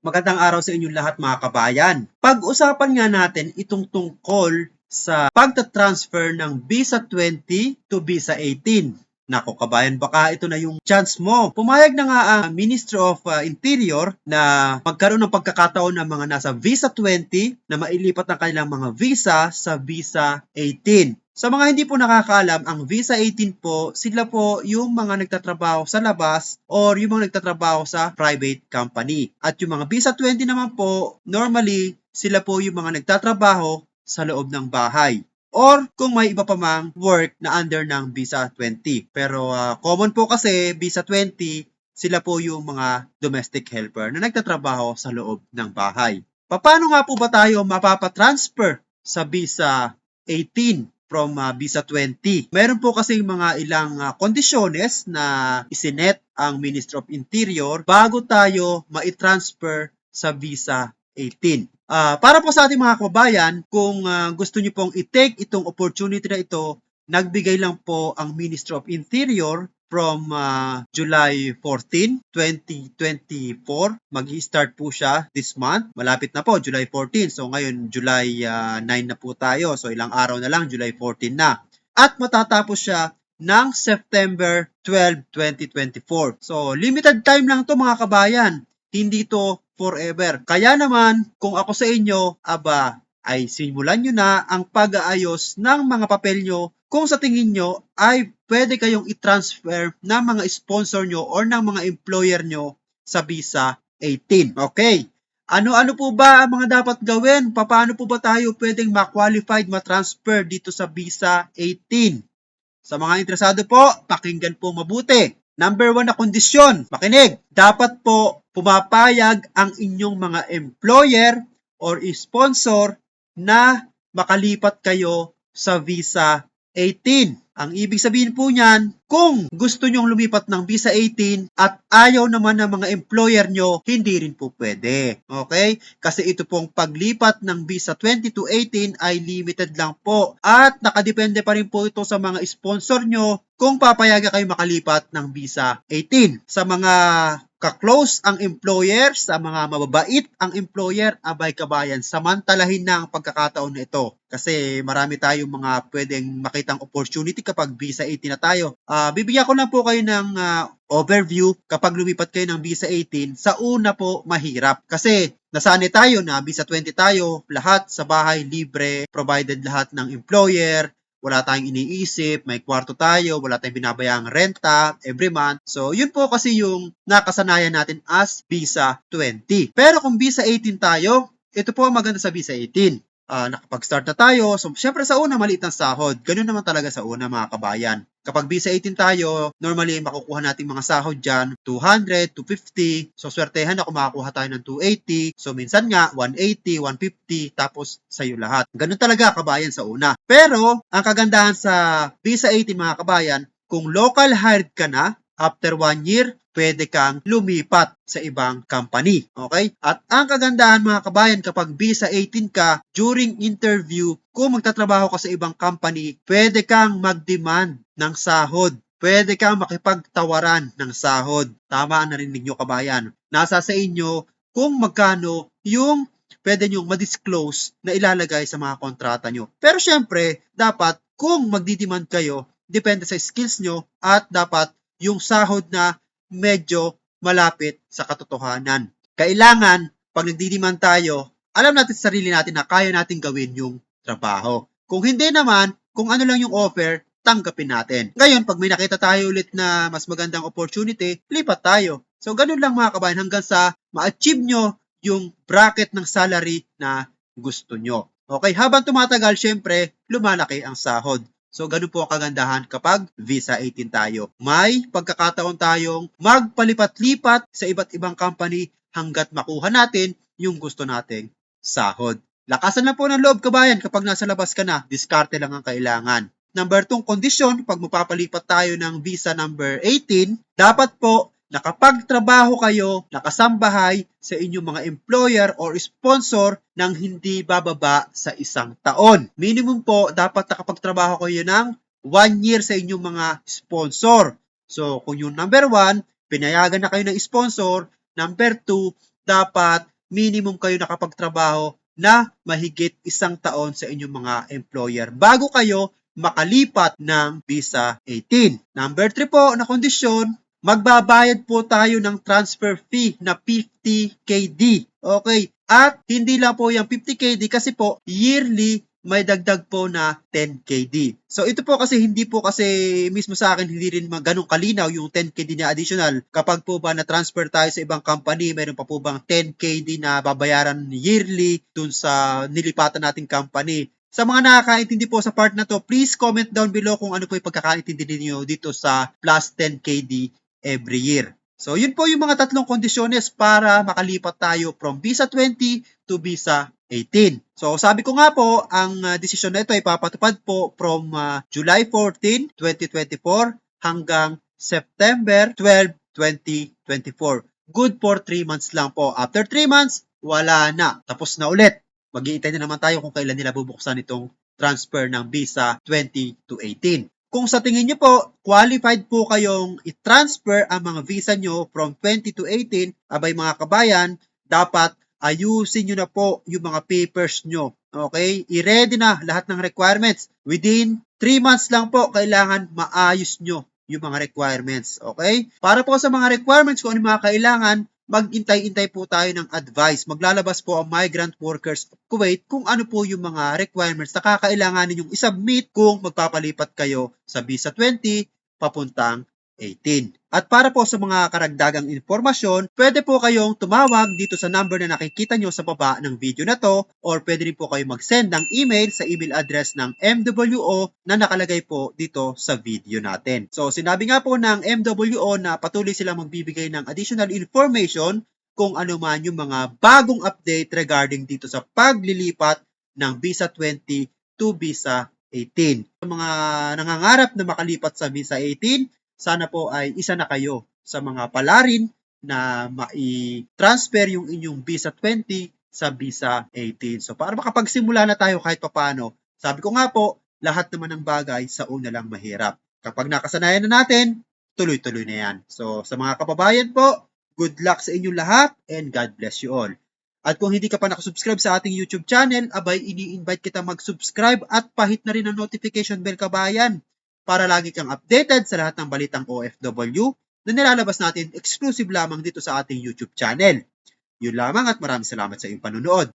Magandang araw sa inyong lahat mga kabayan. Pag-usapan nga natin itong tungkol sa pagta-transfer ng Visa 20 to Visa 18. Nako kabayan, baka ito na yung chance mo. Pumayag na nga ang Ministry of uh, Interior na magkaroon ng pagkakataon ng mga nasa Visa 20 na mailipat ang kanilang mga visa sa Visa 18. Sa mga hindi po nakakaalam, ang Visa 18 po, sila po yung mga nagtatrabaho sa labas or yung mga nagtatrabaho sa private company. At yung mga Visa 20 naman po, normally, sila po yung mga nagtatrabaho sa loob ng bahay. Or kung may iba pa mang work na under ng Visa 20. Pero ah, common po kasi Visa 20, sila po yung mga domestic helper na nagtatrabaho sa loob ng bahay. Paano nga po ba tayo mapapatransfer sa Visa 18 from uh, Visa 20. Meron po kasi mga ilang uh, kondisyones na isinet ang Ministry of Interior bago tayo ma-transfer sa Visa 18. Ah, para po sa ating mga kababayan, kung ah, gusto niyo pong i-take itong opportunity na ito, nagbigay lang po ang Ministry of Interior from ah, July 14, 2024. Mag-start po siya this month. Malapit na po, July 14. So ngayon, July ah, 9 na po tayo. So ilang araw na lang, July 14 na. At matatapos siya ng September 12, 2024. So limited time lang to mga kabayan. Hindi to forever. Kaya naman, kung ako sa inyo, aba, ay simulan nyo na ang pag-aayos ng mga papel nyo kung sa tingin nyo ay pwede kayong i-transfer ng mga sponsor nyo or ng mga employer nyo sa Visa 18. Okay. Ano-ano po ba ang mga dapat gawin? Paano po ba tayo pwedeng ma-qualified, ma-transfer dito sa Visa 18? Sa mga interesado po, pakinggan po mabuti. Number one na kondisyon, makinig. Dapat po pumapayag ang inyong mga employer or sponsor na makalipat kayo sa Visa 18. Ang ibig sabihin po niyan, kung gusto nyong lumipat ng Visa 18 at ayaw naman ng mga employer nyo, hindi rin po pwede. Okay? Kasi ito pong paglipat ng Visa 20 to 18 ay limited lang po. At nakadepende pa rin po ito sa mga sponsor nyo kung papayagan kayo makalipat ng Visa 18. Sa mga ka-close ang employer, sa mga mababait ang employer, abay kabayan, samantalahin na ang pagkakataon na ito. Kasi marami tayong mga pwedeng makitang opportunity kapag Visa 18 na tayo. Ah, bibigyan ko lang po kayo ng ah, overview kapag lumipat kayo ng Visa 18. Sa una po, mahirap. Kasi nasanay tayo na Visa 20 tayo, lahat sa bahay libre, provided lahat ng employer, wala tayong iniisip, may kwarto tayo, wala tayong binabayang renta every month. So, yun po kasi yung nakasanayan natin as Visa 20. Pero kung Visa 18 tayo, ito po ang maganda sa Visa 18. Ah, nakapag-start na tayo. So, syempre sa una, maliit ang sahod. Ganun naman talaga sa una, mga kabayan. Kapag Visa 18 tayo, normally makukuha natin mga sahod dyan, 200, 250. So, swertehan na kung makakuha tayo ng 280. So, minsan nga, 180, 150, tapos sa'yo lahat. Ganun talaga, kabayan, sa una. Pero, ang kagandahan sa Visa 18, mga kabayan, kung local hired ka na, after one year, pwede kang lumipat sa ibang company. Okay? At ang kagandahan mga kabayan kapag Visa 18 ka, during interview, kung magtatrabaho ka sa ibang company, pwede kang mag-demand ng sahod. Pwede kang makipagtawaran ng sahod. Tama ang narinig nyo kabayan. Nasa sa inyo kung magkano yung pwede nyo ma-disclose na ilalagay sa mga kontrata nyo. Pero syempre, dapat kung magdidemand kayo, depende sa skills nyo at dapat yung sahod na medyo malapit sa katotohanan. Kailangan, pag nagdidiman tayo, alam natin sa sarili natin na kaya natin gawin yung trabaho. Kung hindi naman, kung ano lang yung offer, tanggapin natin. Ngayon, pag may nakita tayo ulit na mas magandang opportunity, lipat tayo. So, ganun lang mga kabayan hanggang sa ma-achieve nyo yung bracket ng salary na gusto nyo. Okay, habang tumatagal, syempre, lumalaki ang sahod. So, ganun po ang kagandahan kapag Visa 18 tayo. May pagkakataon tayong magpalipat-lipat sa iba't ibang company hanggat makuha natin yung gusto nating sahod. Lakasan lang po ng loob kabayan kapag nasa labas ka na, diskarte lang ang kailangan. Number 2 kondisyon, pag mapapalipat tayo ng visa number 18, dapat po nakapagtrabaho kayo, nakasambahay sa inyong mga employer or sponsor ng hindi bababa sa isang taon. Minimum po, dapat nakapagtrabaho kayo ng one year sa inyong mga sponsor. So, kung yung number one, pinayagan na kayo ng sponsor, number two, dapat minimum kayo nakapagtrabaho na mahigit isang taon sa inyong mga employer bago kayo makalipat ng visa 18. Number 3 po na kondisyon, magbabayad po tayo ng transfer fee na 50 KD. Okay. At hindi lang po yung 50 KD kasi po yearly may dagdag po na 10 KD. So ito po kasi hindi po kasi mismo sa akin hindi rin ganun kalinaw yung 10 KD na additional. Kapag po ba na-transfer tayo sa ibang company, meron pa po bang 10 KD na babayaran yearly dun sa nilipatan nating company. Sa mga nakakaintindi po sa part na to, please comment down below kung ano po yung pagkakaintindi niyo dito sa plus 10 KD every year. So, yun po yung mga tatlong kondisyones para makalipat tayo from Visa 20 to Visa 18. So, sabi ko nga po, ang uh, desisyon na ito ay papatupad po from uh, July 14, 2024 hanggang September 12, 2024. Good for 3 months lang po. After 3 months, wala na. Tapos na ulit. Mag-iintay na naman tayo kung kailan nila bubuksan itong transfer ng Visa 20 to 18. Kung sa tingin nyo po, qualified po kayong i-transfer ang mga visa nyo from 20 to 18, abay mga kabayan, dapat ayusin nyo na po yung mga papers nyo. Okay? I-ready na lahat ng requirements. Within 3 months lang po, kailangan maayos nyo yung mga requirements. Okay? Para po sa mga requirements, kung ano yung mga kailangan, mag-intay-intay po tayo ng advice. Maglalabas po ang Migrant Workers of Kuwait kung ano po yung mga requirements na kakailanganin yung isubmit kung magpapalipat kayo sa Visa 20 papuntang 18. At para po sa mga karagdagang informasyon, pwede po kayong tumawag dito sa number na nakikita nyo sa baba ng video na to or pwede rin po kayong mag-send ng email sa email address ng MWO na nakalagay po dito sa video natin. So sinabi nga po ng MWO na patuloy silang magbibigay ng additional information kung ano man yung mga bagong update regarding dito sa paglilipat ng Visa 20 to Visa 18. Sa mga nangangarap na makalipat sa Visa 18, sana po ay isa na kayo sa mga palarin na mai-transfer yung inyong Visa 20 sa Visa 18. So para makapagsimula na tayo kahit papano, sabi ko nga po, lahat naman ng bagay sa una lang mahirap. Kapag nakasanayan na natin, tuloy-tuloy na yan. So sa mga kababayan po, good luck sa inyong lahat and God bless you all. At kung hindi ka pa nakasubscribe sa ating YouTube channel, abay ini-invite kita mag-subscribe at pahit na rin ang notification bell kabayan para lagi kang updated sa lahat ng balitang OFW na nilalabas natin exclusive lamang dito sa ating YouTube channel. Yun lamang at maraming salamat sa iyong panunood.